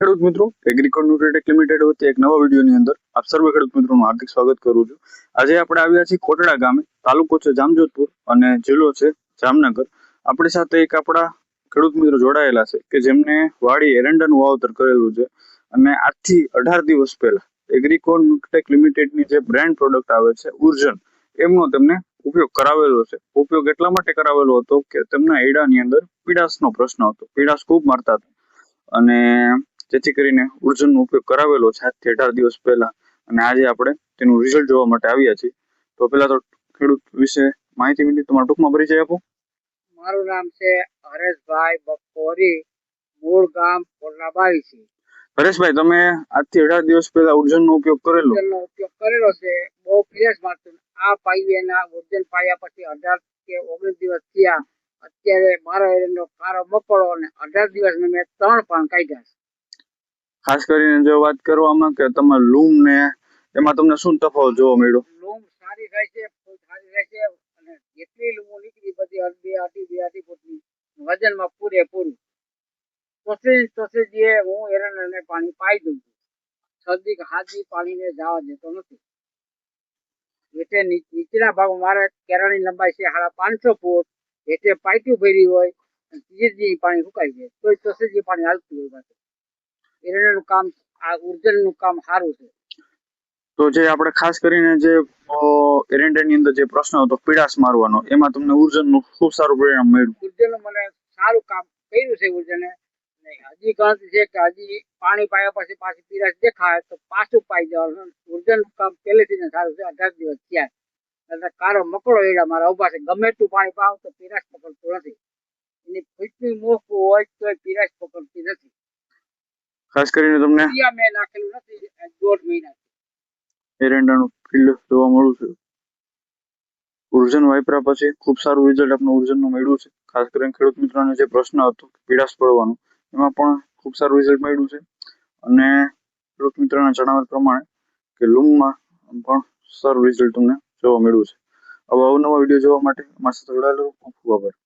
ખેડૂત મિત્રો એગ્રીકોન ન્યુટ્રેટેક લિમિટેડ વતી એક નવા વિડીયોની અંદર આપ સર્વે ખેડૂત મિત્રોનું હાર્દિક સ્વાગત કરું છું. આજે આપણે આવ્યા છીએ કોટડા ગામે, તાલુકો છે જામજોધપુર અને જિલ્લો છે જામનગર. આપણી સાથે એક આપણા ખેડૂત મિત્રો જોડાયેલા છે કે જેમને વાડી એરંડાનું વાવતર કરેલું છે અને આજથી અઢાર દિવસ પહેલા એગ્રીકોન ન્યુટ્રેટેક લિમિટેડની જે બ્રાન્ડ પ્રોડક્ટ આવે છે, ઉર્જન, એમનો તેમને ઉપયોગ કરાવેલો છે. ઉપયોગ એટલા માટે કરાવેલો હતો કે તેમના એડાની અંદર પીડાશનો પ્રશ્ન હતો. પીડાશ ખૂબ મારતા હતા. અને જેથી કરીને ઉર્જનનો ઉપયોગ કરાવેલો છે. આજથી અઢાર દિવસ પહેલા અને આજે આપણે તેનું રિઝલ્ટ જોવા માટે આવ્યા છીએ. તો પહેલા તો ખેડૂત વિશે માહિતી મેળવી તમારા ટૂંકમાં પરિચય આપો. મારું નામ છે હરેશભાઈ બપોરી મૂળ ગામ કોલાબાવી છે. હરેશભાઈ તમે આજથી અઢાર દિવસ પહેલા ઉર્જનનો ઉપયોગ કરેલો? ઉપયોગ કરેલો છે. બહુ ફ્રેશ મારતું આ પાઈવેના ઉર્જન પાયા પછી અઢાર કે ઓગણીસ દિવસ થયા. અત્યારે મારો એનો કારો મકોડો અને અઢાર દિવસ મેં ત્રણ પાન કાઢ્યા છે. ખાસ કરીને જો વાત કરવામાં કે તમે લૂમ ને, એમાં તમને શું તફાવત જોવા મળ્યો? લૂમ સારી થાય છે સારી રહે છે, અને જેટલી લૂમો નીકળી બધી અડધી અઢી બે અઢી ફૂટની, વજનમાં પૂરેપૂરું તોસી તોસી જે હું એરંડાને પાણી પાઈ દઉં છું. કે હાથી પાણીને જવા દેતો નથી. એટલે નીચેના ભાગમાં મારે કેરાની લંબાઈ છે સાડા પાંચસો ફૂટ, એટલે પાઇટ્યું ભરી હોય પાણી સુકાઈ જાય તો તોસી પાણી હાલતું હોય પાછું એરંડાનું કામ આ ઉર્જનનું કામ સારું છે. તો જે આપણે ખાસ કરીને જે અ, એરંડાની અંદર જે પ્રશ્ન હતો પીડાશ મારવાનો એમાં તમને ઉર્જનનું ખૂબ સારું પરિણામ મળ્યું. ઉર્જનનું મને સારું કામ કર્યું છે ઉર્જને. હજી ગણતરી છે કે હજી પાણી પાયા પછી પાછી પીરાશ દેખાય તો પાછું પાઈ જવાનું. ઉર્જનનું કામ પહેલેથી ને સારું છે અઢાર દિવસ થયા. એટલે કારો મકડો એડા મારા ઊભા છે. ગમે તું પાણી પાવ તો પીરાશ પકડતું નથી. એની ફૂટની મોકું હોય તો પીરાશ પકડતી નથી. ખાસ કરીને તમને મેં નાખેલું નથી. દોઢ મહિના એરંડાનું ફિલ્ડ જોવા મળ્યું છે. ઉર્જન વાપરા પછી ખૂબ સારું રિઝલ્ટ આપણે ઉર્જનનું મળ્યું છે. ખાસ કરીને ખેડૂત મિત્રોને જે પ્રશ્ન હતો પીડાશ પડવાનો એમાં પણ ખૂબ સારું રિઝલ્ટ મળ્યું છે. અને ખેડૂત મિત્રોના જણાવ્યા પ્રમાણે કે લૂમમાં પણ સારું રિઝલ્ટ તમને જોવા મળ્યું છે. હવે અવનવા વીડિયો જોવા માટે અમારી સાથે જોડાયેલો ખૂબ ખૂબ આભાર.